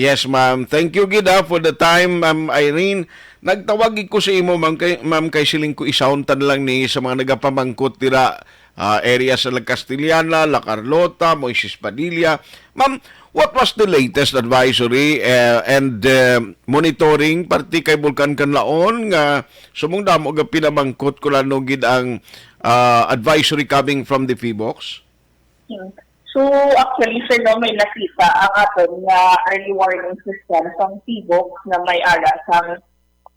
Yes, ma'am. Thank you, Gida, for the time, ma'am Irene. Nagtawag ko sa imo, ma'am, kay, ma'am, kay siling ko isauntan lang ni sa mga nagapamangkot tira ah, area sa La Castillana, La Carlota, Moises Padilla. Ma'am, what was the latest advisory eh, and eh, monitoring parti kay Bulkan Kanlaon nga sumong damo ga pinamangkot ko lang gid ang ah, advisory coming from the PBOX? So, actually, sir, no, may nakita ang aton nga early warning system sa TIBOC na may ara sa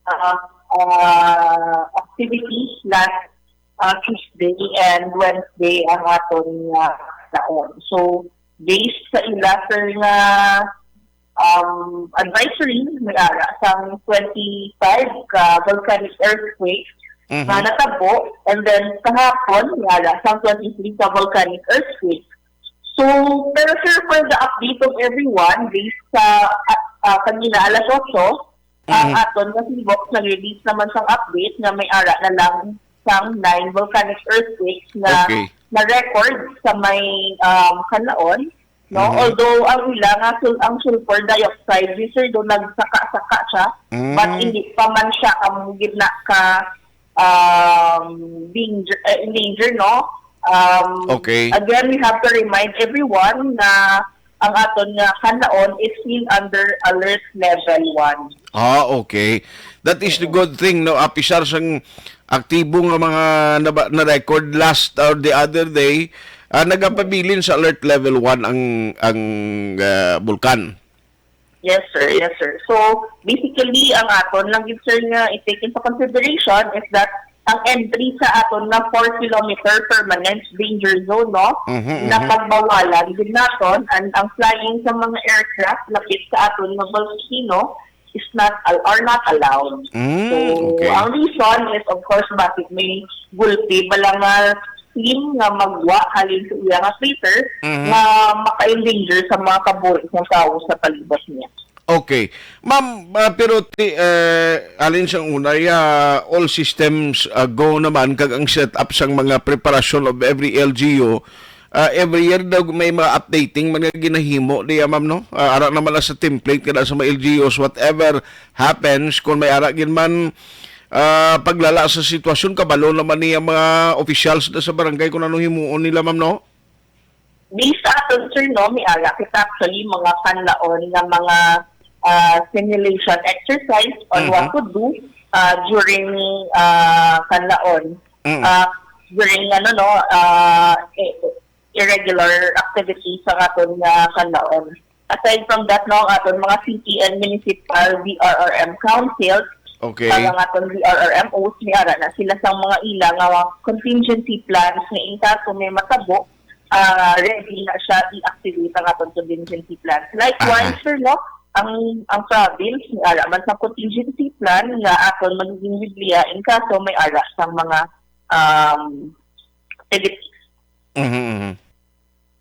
uh, uh, activities last uh, Tuesday and Wednesday ang aton nga taon. So, based sa ila, sir, nga um, advisory may ara sa 25 ka volcanic earthquake Mhm. na natabo and then kahapon may ara sa 23 ka volcanic earthquake. So, pero sir, for the update of everyone, based sa uh, uh, kanina alas 8, ang Mhm. aton na box nag-release naman sang update na may ara na lang sang 9 volcanic earthquakes na Okay. na-record sa may um, kanaon. No? Mhm. Although ang ila nga sul ang sulfur dioxide, di sir do nagsaka-saka siya, Mm. but hindi pa man siya ang gitna ka um, danger, in danger, no? Um, Okay. Again, we have to remind everyone na ang aton nga kanaon is still under alert level 1. Ah, okay. That is the good thing, no? Apisar sang aktibo nga mga na-record last or the other day, ah, nagapabilin sa alert level 1 ang ang ah, bulkan. Yes, sir. Yes, sir. So, basically, ang aton lang sir, nga i-take into consideration is that ang entry sa aton na 4 kilometer permanent danger zone, no? Mhm, na pagbawalan din naton and ang flying sa mga aircraft lapit sa aton nga volcano is not are not allowed. Mm, so, okay. ang reason is of course bakit may gulpi bala nga team nga magwa halin sa iya nga crater Mhm. nga maka-endanger sa mga kabuhi ng tao sa palibot niya. Okay. Ma'am, ah, pero ti, eh, alin sang una, ya, all systems ah, go naman kag ang setup sang mga preparation of every LGU ah, every year daw may mga updating mga ginahimo diya ma'am no? Ah, ara naman na sa template kada sa mga LGUs whatever happens kung may ara gin man ah, paglala sa sitwasyon kabalo naman niya mga officials na sa barangay kung anong himuon nila ma'am no? Based sa aton, sir, no, may ara kita actually mga kanlaon nga mga uh, simulation exercise on Mhm. what to do uh, during uh, kanlaon. Mm. Uh, during ano no uh, irregular activities sa aton nga kanlaon. Aside from that, no, aton mga city and municipal VRRM councils, okay ang aton VRRMOs, may ara na sila sa mga ilang nga contingency plans nga in kaso may matabo, ah, ready na siya i-activate ang aton contingency plans. Likewise, Aha. sir, no, ang ang province may ara man sa contingency plan nga aton magiging biblia in kaso may ara sa mga um activities. Mhm, mhm.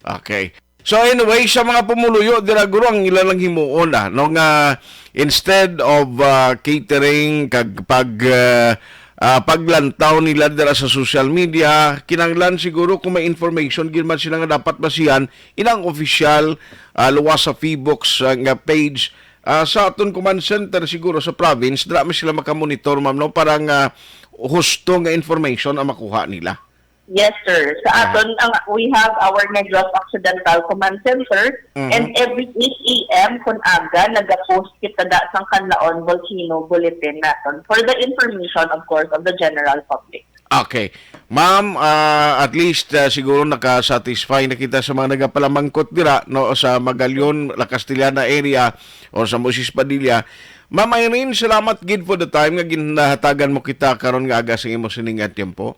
Okay. So anyway, sa mga pumuluyo, dira guro ang ilang himuon ah, no nga instead of ah, catering kag pag ah, ah, paglantaw nila dira sa social media, kinanglan siguro kung may information gid man sila nga dapat basihan ilang official ah, luwas sa Feebox nga page Ah, sa aton command center siguro sa province, man sila makamonitor ma'am no para nga husto nga information ang makuha nila. Yes, sir. Sa Ah. aton, ang, we have our Negros Occidental Command Center Mhm. and every 8 a.m. kung aga, nag-post kita da sang Kanlaon Volcano Bulletin naton for the information, of course, of the general public. Okay. Ma'am, ah, at least ah, siguro naka-satisfy na kita sa mga nagapalamangkot dira no sa Magalyon, La Castillana area o sa Moses Padilla. Ma'am Irene, salamat gid for the time nga ginahatagan mo kita karon nga aga sa imo sining nga tempo.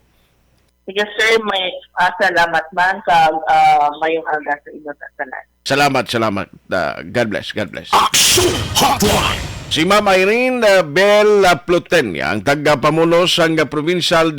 Sige, sir, may ah, salamat man sa ah, mayong aga sa inyo tanan. Salamat, salamat. Ah, God bless, God bless. Action Hotline. Si Ma'am Irene Bell Plutenia, ang taga-pamuno sa provincial